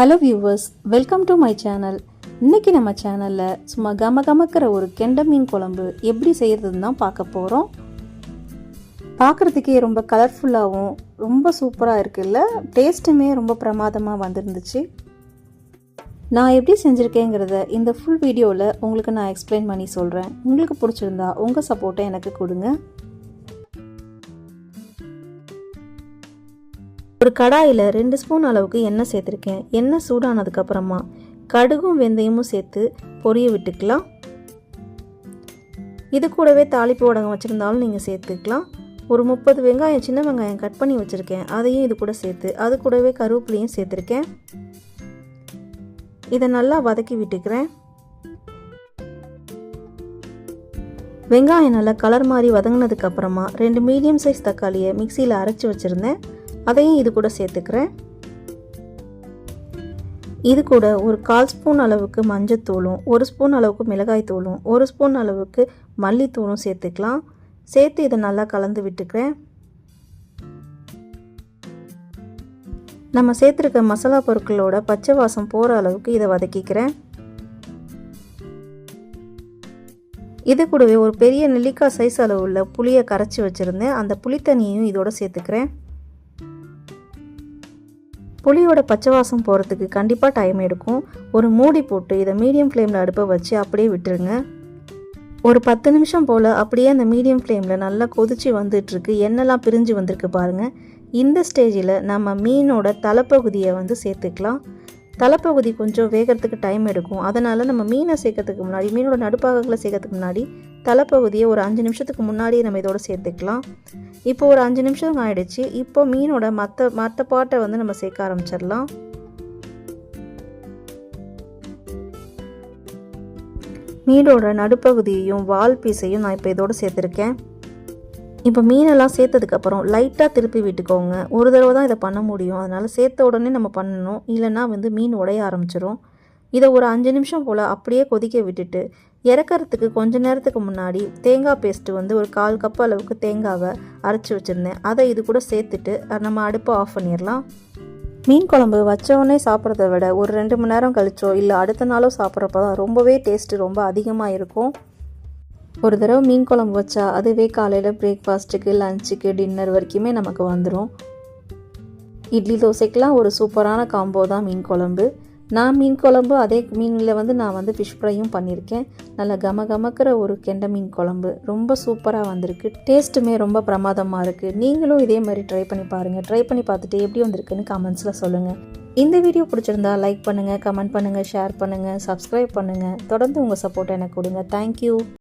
Hello viewers welcome to my channel இன்றைக்கி நம்ம சேனலில் சும்மா கம கமக்கிற ஒரு கெண்டை மீன் குழம்பு எப்படி செய்கிறதுன்னு தான் பார்க்க போகிறோம் பார்க்குறதுக்கே ரொம்ப கலர்ஃபுல்லாகவும் ரொம்ப சூப்பராக இருக்குல்ல? டேஸ்ட்டுமே ரொம்ப பிரமாதமாக வந்திருந்துச்சு. நான் எப்படி செஞ்சுருக்கேங்கிறத இந்த ஃபுல் வீடியோவில் உங்களுக்கு நான் எக்ஸ்பிளைன் பண்ணி சொல்கிறேன் உங்களுக்கு பிடிச்சிருந்தா உங்கள் சப்போர்ட்டை எனக்கு கொடுங்க. ஒரு கடாயில் ரெண்டு ஸ்பூன் அளவுக்கு எண்ணெய் சேர்த்துருக்கேன். எண்ணெய் சூடானதுக்கப்புறமா கடுகும் வெந்தயமும் சேர்த்து பொரிய விட்டுக்கலாம். இது கூடவே தாளிப்பு வடகம் வச்சுருந்தாலும் நீங்கள் சேர்த்துக்கலாம். ஒரு முப்பது வெங்காயம் சின்ன வெங்காயம் கட் பண்ணி வச்சுருக்கேன். அதையும் இது கூட சேர்த்து அது கூடவே கருவேப்பிலையும் சேர்த்துருக்கேன். இதை நல்லா வதக்கி விட்டுக்கிறேன். வெங்காயம் நல்லா கலர் மாதிரி வதங்கினதுக்கப்புறமா ரெண்டு மீடியம் சைஸ் தக்காளியை மிக்சியில் அரைச்சி வச்சுருந்தேன். அதையும் இது கூட சேர்த்துக்கிறேன். இது கூட ஒரு கால் ஸ்பூன் அளவுக்கு மஞ்சத்தூளும் ஒரு ஸ்பூன் அளவுக்கு மிளகாய் தூளும் ஒரு ஸ்பூன் அளவுக்கு மல்லித்தூளும் சேர்த்துக்கலாம். சேர்த்து இதை நல்லா கலந்து விட்டுக்கிறேன். நம்ம சேர்த்துருக்க மசாலா பொருட்களோட பச்சை வாசம் போகிற அளவுக்கு இதை வதக்கிக்கிறேன். இது கூடவே ஒரு பெரிய நெல்லிக்காய் சைஸ் அளவு உள்ள புளியை கரைச்சி வச்சுருந்தேன். அந்த புளித்தண்ணியையும் இதோட சேர்த்துக்கிறேன். புளியோட பச்சை வாசம் போகிறதுக்கு கண்டிப்பாக டைம் எடுக்கும். ஒரு மூடி போட்டு இதை மீடியம் ஃப்ளேமில் அடுப்பை வச்சு அப்படியே விட்டுருங்க. ஒரு பத்து நிமிஷம் போல் அப்படியே அந்த மீடியம் ஃப்ளேமில் நல்லா கொதிச்சு வந்துட்டுருக்கு. எண்ணெய்லாம் பிரிஞ்சு வந்திருக்கு பாருங்கள் இந்த ஸ்டேஜில் நம்ம மீனோட தலைப்பகுதியை வந்து சேர்த்துக்கலாம். தலைப்பகுதி கொஞ்சம் வேகிறதுக்கு டைம் எடுக்கும். அதனால் நம்ம மீனை சேர்க்கறதுக்கு முன்னாடி மீனோட நடுப்பாகங்களை சேர்க்கறதுக்கு முன்னாடி தலைப்பகுதியை ஒரு அஞ்சு நிமிஷத்துக்கு முன்னாடியே நம்ம இதோடு சேர்த்துக்கலாம். இப்போ ஒரு அஞ்சு நிமிஷம் ஆயிடுச்சு. இப்போ மீனோட மற்ற மற்ற பாட்டை வந்து நம்ம சேர்க்க ஆரம்பிச்சிடலாம். மீனோட நடுப்பகுதியையும் வால் பீஸையும் நான் இப்போ இதோடு சேர்த்துருக்கேன். இப்போ மீனெல்லாம் சேர்த்ததுக்கப்புறம் லைட்டாக திருப்பி விட்டுக்கோங்க. ஒரு தடவை தான் இதை பண்ண முடியும். அதனால் சேர்த்த உடனே நம்ம பண்ணணும். இல்லைன்னா வந்து மீன் உடைய ஆரம்பிச்சிடும் இதை ஒரு அஞ்சு நிமிஷம் போல் அப்படியே கொதிக்க விட்டுட்டு இறக்கிறதுக்கு கொஞ்ச நேரத்துக்கு முன்னாடி தேங்காய் பேஸ்ட்டு வந்து ஒரு கால் கப் அளவுக்கு தேங்காவை அரைச்சி வச்சுருந்தேன். அதை இது கூட சேர்த்துட்டு நம்ம அடுப்பை ஆஃப் பண்ணிடலாம். மீன் குழம்பு வச்சவொடனே சாப்பிட்றத விட ஒரு ரெண்டு மணி நேரம் கழிச்சோ இல்லை அடுத்த நாளோ சாப்பிட்றப்ப தான் ரொம்பவே டேஸ்ட்டு ரொம்ப அதிகமாக இருக்கும். ஒரு தடவை மீன் குழம்பு வச்சா அதுவே காலையில் பிரேக்ஃபாஸ்ட்டுக்கு லஞ்சுக்கு டின்னர் வரைக்குமே நமக்கு வந்துடும் இட்லி தோசைக்கெலாம் ஒரு சூப்பரான காம்போ தான் மீன் குழம்பு. நான் மீன் குழம்பு அதே மீனில் வந்து நான் வந்து ஃபிஷ் ஃப்ரையும் பண்ணியிருக்கேன். நல்ல கம கமக்கிற ஒரு கெண்டை மீன் குழம்பு. ரொம்ப சூப்பராக வந்திருக்கு. டேஸ்ட்டுமே ரொம்ப பிரமாதமாக இருக்குது நீங்களும் இதே மாதிரி ட்ரை பண்ணி பாருங்கள் ட்ரை பண்ணி பார்த்துட்டு எப்படி வந்திருக்குன்னு கமெண்ட்ஸில் சொல்லுங்கள் இந்த வீடியோ பிடிச்சிருந்தா லைக் பண்ணுங்கள் கமெண்ட் பண்ணுங்கள் ஷேர் பண்ணுங்கள் சப்ஸ்கிரைப் பண்ணுங்கள் தொடர்ந்து உங்கள் சப்போர்ட்டை எனக்கு கொடுங்க. தேங்க்யூ